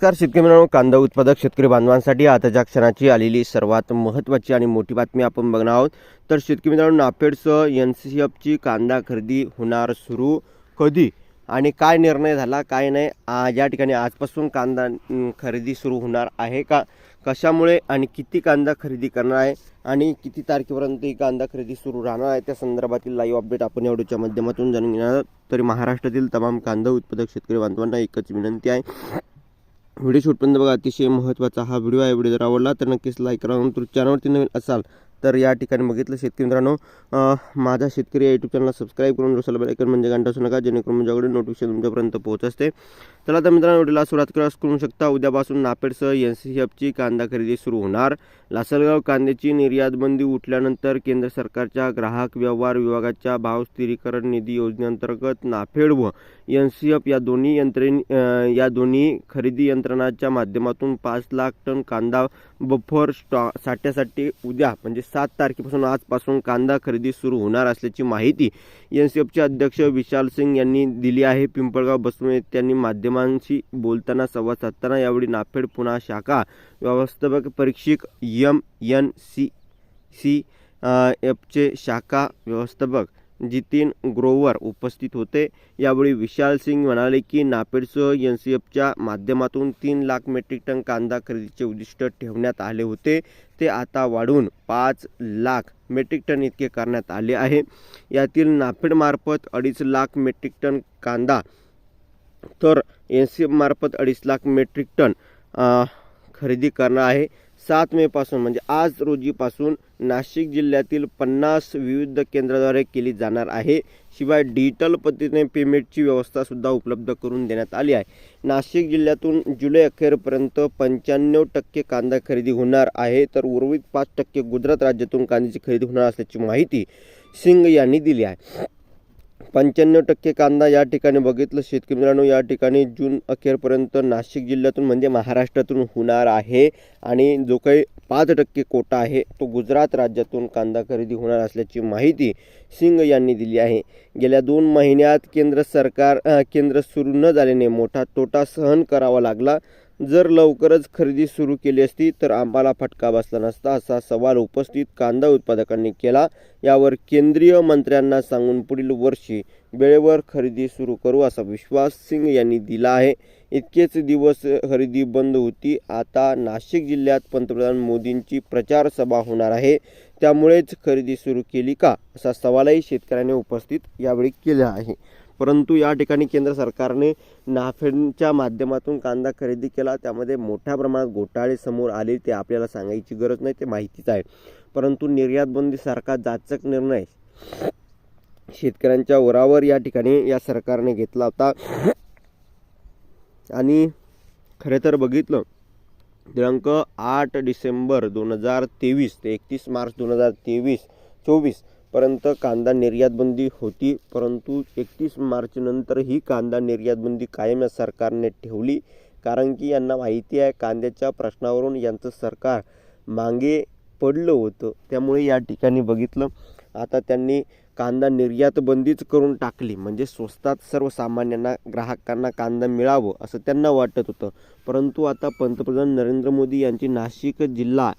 नमस्कार शेतकरी मित्रांनो कांदा उत्पादक शेतकरी बांधवांसाठी आताच्या क्षणाची आलेली सर्वात महत्त्वाची आणि मोठी बातमी आपण बघणार आहोत. तर शेतकरी मित्रांनो नाफेडसह एन सी सी एफची कांदा खरेदी होणार सुरू कधी आणि काय निर्णय झाला काय नाही या ठिकाणी आजपासून कांदा खरेदी सुरू होणार आहे का? कशामुळे आणि किती कांदा खरेदी करणार आहे आणि किती तारखेपर्यंत ही कांदा खरेदी सुरू राहणार आहे त्या संदर्भातील लाईव्ह अपडेट आपण या व्हिडिओच्या माध्यमातून जाणून घेणार तरी महाराष्ट्रातील तमाम कांदा उत्पादक शेतकरी बांधवांना एकच विनंती आहे व्हिडिओ शूटपर्यंत बघा अतिशय महत्त्वाचा हा व्हिडिओ आहे. व्हिडिओ जर आवडला तर नक्कीच लाईक करा. म्हणून तुम्ही चॅनलवरती नवीन असाल तर या ठिकाणी बघितलं शेतकरी मित्रांनो माझा शेतकरी या यूट्यूब चॅनलला सबस्क्राईब करून रोसाल बेलायकन म्हणजे घंटा असू नका जेणेकरून माझ्याकडे नोटिफिकेशन तुमच्यापर्यंत पोहोच असते चला तर मित्रांनो व्हिडिओला सुरुवात क्रॉस करू शकता. उद्यापासून नापेडसह एन सी एफची कांदा खरेदी सुरू होणार. लासलगाव कांद्याची निर्यात बंदी उठल्यानंतर केंद्र सरकारच्या ग्राहक व्यवहार विभागाच्या भाव स्थिरीकरण निधी योजनेअंतर्गत नाफेड व एन सी एफ या दोन्ही यंत्रणेनी या दोन्ही खरेदी यंत्रणाच्या माध्यमातून पाच लाख टन कांदा बफर स्टॉ साठ्यासाठी उद्या म्हणजे सात तारखेपासून आजपासून कांदा खरेदी सुरू होणार असल्याची माहिती एन सी एफचे अध्यक्ष विशाल सिंग यांनी दिली आहे. पिंपळगाव बसवून त्यांनी माध्यमांशी बोलताना संवाद साधताना यावेळी नाफेड पुन्हा शाखा व्यवस्थापक परीक्षक एम एन सी सी एफचे शाखा व्यवस्थापक जितीन ग्रोवर उपस्थित होते. यावेळी विशाल सिंग म्हणाले की नापेडसह एन सी एफच्या माध्यमातून तीन लाख मेट्रिक टन कांदा खरेदीचे उद्दिष्ट ठेवण्यात आले होते. ते आता वाढून पाच लाख मेट्रिक टन इतके करण्यात आले आहे. यातील नाफेडमार्फत अडीच लाख मेट्रिक टन कांदा तर एन सी एफमार्फत अडीच लाख मेट्रिक टन खरेदी करणार आहे. सात मेपासून म्हणजे आज रोजीपासून नाशिक जिल्ह्यातील पन्नास विविध केंद्राद्वारे केली जाणार आहे. शिवाय डिजिटल पद्धतीने पेमेंटची व्यवस्थासुद्धा उपलब्ध करून देण्यात आली आहे. नाशिक जिल्ह्यातून जुलै अखेरपर्यंत पंच्याण्णव टक्के कांदा खरेदी होणार आहे. तर उर्वरित पाच टक्के गुजरात राज्यातून कांद्याची खरेदी होणार असल्याची माहिती सिंग यांनी दिली आहे. पंच्याण्णव टक्के कांदा या ठिकाणी बघितलं. शेतकरी मित्रांनो या ठिकाणी जून अखेरपर्यंत नाशिक जिल्ह्यातून म्हणजे महाराष्ट्रातून होणार आहे. आणि जो काही पाच टक्के कोटा आहे तो गुजरात राज्यातून कांदा खरेदी होणार असल्याची माहिती सिंग यांनी दिली आहे. गेल्या दोन महिन्यात केंद्र सरकार केंद्र सुरू न झाल्याने मोठा तोटा सहन करावा लागला. जर लवकरच खरेदी सुरू केली असती तर आम्हाला फटका बसला नसता असा सवाल उपस्थित कांदा उत्पादकांनी केला. यावर केंद्रीय मंत्र्यांना सांगून पुढील वर्षी वेळेवर खरेदी सुरू करू असा विश्वास सिंग यांनी दिला आहे. इतकेच दिवस खरेदी बंद होती. आता नाशिक जिल्ह्यात पंतप्रधान मोदींची प्रचार सभा होणार आहे. त्यामुळेच खरेदी सुरू केली का असा सवालही शेतकऱ्यांनी उपस्थित यावेळी केला आहे. परंतु या ठिकाणी केंद्र सरकारने नाफेडच्या माध्यमातून कांदा खरेदी केला. त्यामध्ये मोठ्या प्रमाणात घोटाळे समोर आले ते आपल्याला सांगायची गरज नाही ते माहितीच आहे. परंतु निर्यात बंदीसारखा जाचक निर्णय शेतकऱ्यांच्या वरावर या ठिकाणी या सरकारने घेतला होता. आणि खरे तर बघितलं दिनांक आठ डिसेंबर दोन हजार तेवीस ते एकतीस मार्च दोन हजार तेवीस चोवीस पर्यंत कांदा निर्यात बंदी होती परंतु एकतीस मार्चनंतर ही कांदा निर्यात बंदी कायम या सरकारने ठेवली. कारण की यांना माहिती आहे कांद्याच्या प्रश्नावरून यांचं सरकार मागे पडलं होतं. त्यामुळे या ठिकाणी बघितलं आता त्यांनी कांदा निर्यातबंदीच करून टाकली. म्हणजे स्वस्तात सर्वसामान्यांना ग्राहकांना कांदा मिळावं असं त्यांना वाटत होतं. परंतु आता पंतप्रधान नरेंद्र मोदी यांची नाशिक जिल्हा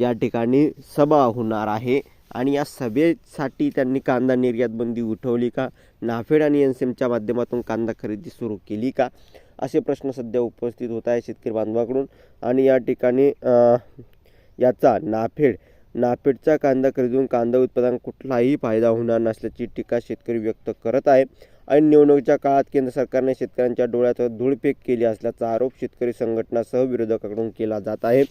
या ठिकाणी सभा होणार आहे. आणि या सभेसाठी त्यांनी कांदा निर्यात बंदी उठवली का? नाफेड आणि एन सी एमच्या माध्यमातून कांदा खरेदी सुरू केली का? असे प्रश्न सध्या उपस्थित होत आहे शेतकरी बांधवाकडून. आणि या ठिकाणी याचा नाफेड नाफेडचा कांदा खरेदीतून कांदा उत्पादन कुठलाही फायदा होणार नसल्याची टीका शेतकरी व्यक्त करत आहे. आणि निवडणुकीच्या काळात केंद्र सरकारने शेतकऱ्यांच्या डोळ्याचा धूळफेक केली असल्याचा आरोप शेतकरी संघटनासह विरोधकाकडून केला जात आहे.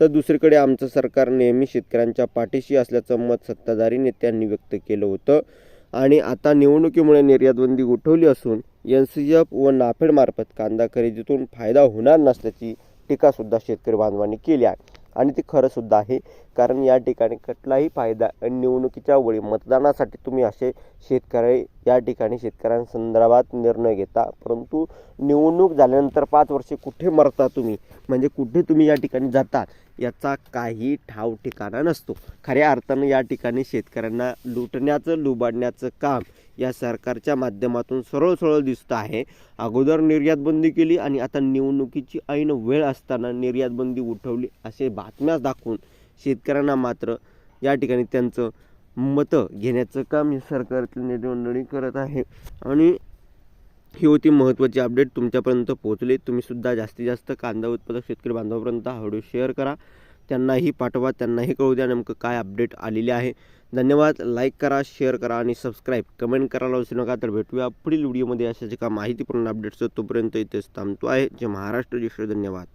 तर दुसरीकडे आमचं सरकार नेहमी शेतकऱ्यांच्या पाठीशी असल्याचं मत सत्ताधारी नेत्यांनी व्यक्त केलं होतं. आणि आता निवडणुकीमुळे निर्यातबंदी उठवली असून एन सी एफ व नाफेडमार्फत कांदा खरेदीतून फायदा होणार नसल्याची टीकासुद्धा शेतकरी बांधवांनी केली आहे. आणि ती खरंसुद्धा आहे कारण या ठिकाणी कुठलाही फायदा निवडणुकीच्या वेळी मतदानासाठी तुम्ही असे शेतकरी या ठिकाणी शेतकऱ्यांसंदर्भात निर्णय घेता. परंतु निवडणूक झाल्यानंतर पाच वर्षे कुठे मरता तुम्ही? म्हणजे कुठे तुम्ही या ठिकाणी जाता? याचा काही ठाव ठिकाणा नसतो. खऱ्या अर्थानं या ठिकाणी शेतकऱ्यांना लुटण्याचं लुबाडण्याचं काम या सरकारच्या माध्यमातून सरळ सरळ दिसतं आहे. अगोदर निर्यात बंदी केली आणि आता निवडणुकीची ऐन वेळ असताना निर्यात बंदी उठवली असे बातम्याच दाखवून शेतकऱ्यांना मात्र या ठिकाणी त्यांचं मतं घेण्याचं काम ही सरकारची नेतेमंडळी करत आहे. आणि ही होती महत्त्वाची अपडेट तुमच्यापर्यंत पोहोचली. तुम्हीसुद्धा जास्तीत जास्त कांदा उत्पादक शेतकरी बांधवापर्यंत हळू शेअर करा. त्यांनाही पाठवा. त्यांनाही कळू द्या नेमकं काय अपडेट आलेले आहे. धन्यवाद. लाईक करा शेअर करा आणि सबस्क्राईब कमेंट करायला विसरू नका. तर भेटूया पुढील व्हिडिओमध्ये अशाच एका माहितीपूर्ण अपडेट्स तोपर्यंत इथेच थांबतो आहे. जे महाराष्ट्र. जय श्री धन्यवाद.